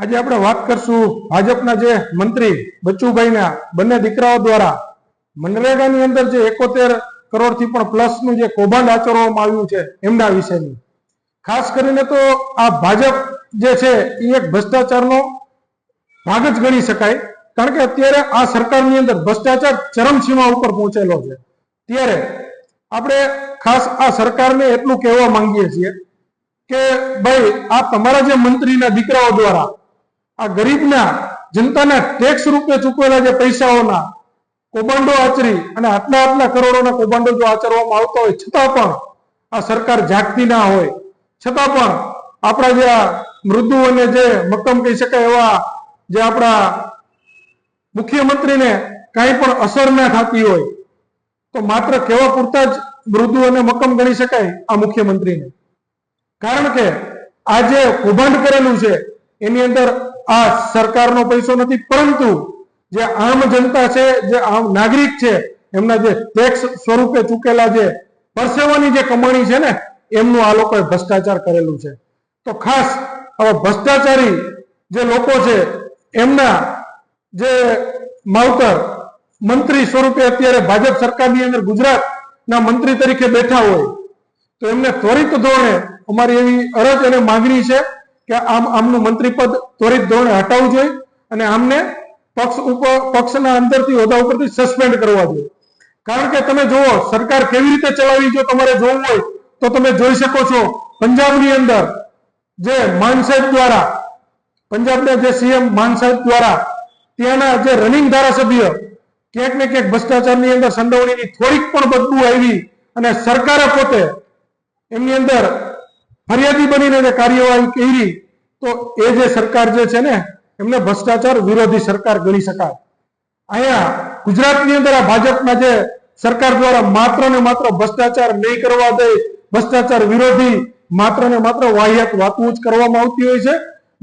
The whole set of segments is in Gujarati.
આજે આપણે વાત કરશું ભાજપના જે મંત્રી બચુભાઈના બંને દીકરાઓ દ્વારા મનરેગાની અંદર જે એકોતેર કરોડથી પણ પ્લસનું જે કૌભાંડ આચરવામાં આવ્યું છે એમના વિશેની. ખાસ કરીને તો આ ભાજપ જે છે એ એક ભ્રષ્ટાચારનો ભાગ જ ગણી શકાય. કારણ કે અત્યારે આ સરકારની અંદર ભ્રષ્ટાચાર ચરમસીમા ઉપર પહોંચેલો છે. ત્યારે આપણે ખાસ આ સરકારને એટલું કહેવા માંગીએ છીએ કે ભાઈ, આ તમારા જે મંત્રીના દીકરાઓ દ્વારા આ ગરીબના, જનતાના ટેક્સ રૂપે ચૂકવેલા જે પૈસાઓના, કૌભાંડો આચરી અને આટલા આટલા કરોડોના કૌભાંડો જો આચરવામાં આવતા હોય, છતાં પણ આ સરકાર જાગતી ના હોય. છતાં પણ આપણા જે મૃદુ અને જે મક્કમ કહી શકાય એવા જે આપણા મુખ્યમંત્રીને કાંઈ પણ અસર ના થતી હોય, તો માત્ર કેવા પૂરતા જ મૃદુ અને મક્કમ ગણી શકાય આ મુખ્યમંત્રીને. કારણ કે આ જે કૌભાંડ કરેલું છે, એની અંદર આ સરકારનો પૈસો નથી, પરંતુ જે આમ જનતા છે, જે આમ નાગરિક છે, એમના જે ટેક્સ સ્વરૂપે ચૂકેલા જે પરસેવાની જે કમાણી છે ને, એમનું આ લોકોએ ભ્રષ્ટાચાર કરેલું છે. તો ખાસ હવે ભ્રષ્ટાચારી જે લોકો છે, એમના જે માવતર મંત્રી સ્વરૂપે અત્યારે ભાજપ સરકારની અંદર ગુજરાતના મંત્રી તરીકે બેઠા હોય, તો એમને ત્વરિત ધોરણે અમારી એવી અરજ અને માંગણી છે કે આમ આમનું મંત્રી પદ ત્વરિત ધોરણે હટાવવું જોઈએ અને આમને પક્ષ ઉપર પક્ષના અંદરથી, હોદ્દા ઉપરથી સસ્પેન્ડ કરવા જોઈએ. કારણ કે તમે જુઓ, સરકાર કેવી રીતે ચલાવી, જો તમારે જોવું હોય, તો તમે જોઈ શકો છો, પંજાબની અંદર જે માન સાહેબ દ્વારા, પંજાબના જે સીએમ માન સાહેબ દ્વારા, ત્યાંના જે રનિંગ ધારાસભ્ય, ક્યાંક ને ક્યાંક ભ્રષ્ટાચારની અંદર સંડોવણીની થોડીક પણ બદબુ આવી અને સરકારે પોતે એમની અંદર ફરિયાદી બનીને એને કાર્યવાહી કરી, તો એ જે સરકાર જે છે ને, એમને ભ્રષ્ટાચાર વિરોધી સરકાર ગણી શકાય. અહીંયા ગુજરાતની અંદર આ ભાજપના જે સરકાર દ્વારા માત્ર ને માત્ર ભ્રષ્ટાચાર નહીં કરવા દે, ભ્રષ્ટાચાર વિરોધી માત્ર ને માત્ર વાહિયાત વાતું જ કરવામાં આવતી હોય છે.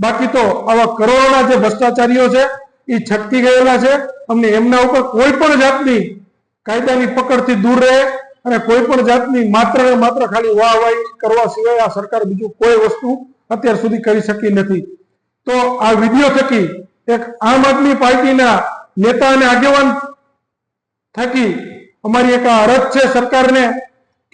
બાકી તો આવા કરોડોના જે ભ્રષ્ટાચારીઓ છે, એ છટકી ગયેલા છે. અમને એમના ઉપર કોઈ પણ જાતની કાયદાની પકડથી દૂર રહે અને કોઈ પણ જાતની માત્ર ને માત્ર ખાલી વાહ વાહ કરવા સિવાય આ સરકાર બીજું કોઈ વસ્તુ અત્યાર સુધી કરી શકી નથી. તો આ વીડિયો થકી એક આમ આદમી પાર્ટીના નેતા અને આગેવાન થકી અમારી એક અરજ છે સરકારને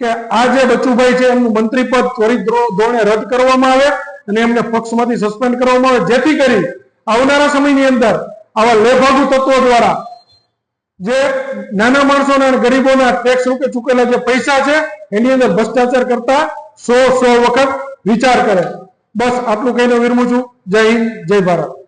કે આ જે બચુભાઈ છે એમનું મંત્રી પદ ત્વરિત ધોરણે રદ કરવામાં આવે અને એમને પક્ષમાંથી સસ્પેન્ડ કરવામાં આવે. જેથી કરી આવનારા સમયની અંદર આવા લેભાગુ તત્વો દ્વારા જે નાના માણસોના અને ગરીબોના ટેક્સ રૂપે ચૂકેલા જે પૈસા છે, એની અંદર ભ્રષ્ટાચાર કરતા સો સો વખત વિચાર કરે. બસ આટલું કહીને વિરમું છું. જય હિન્દ, જય ભારત.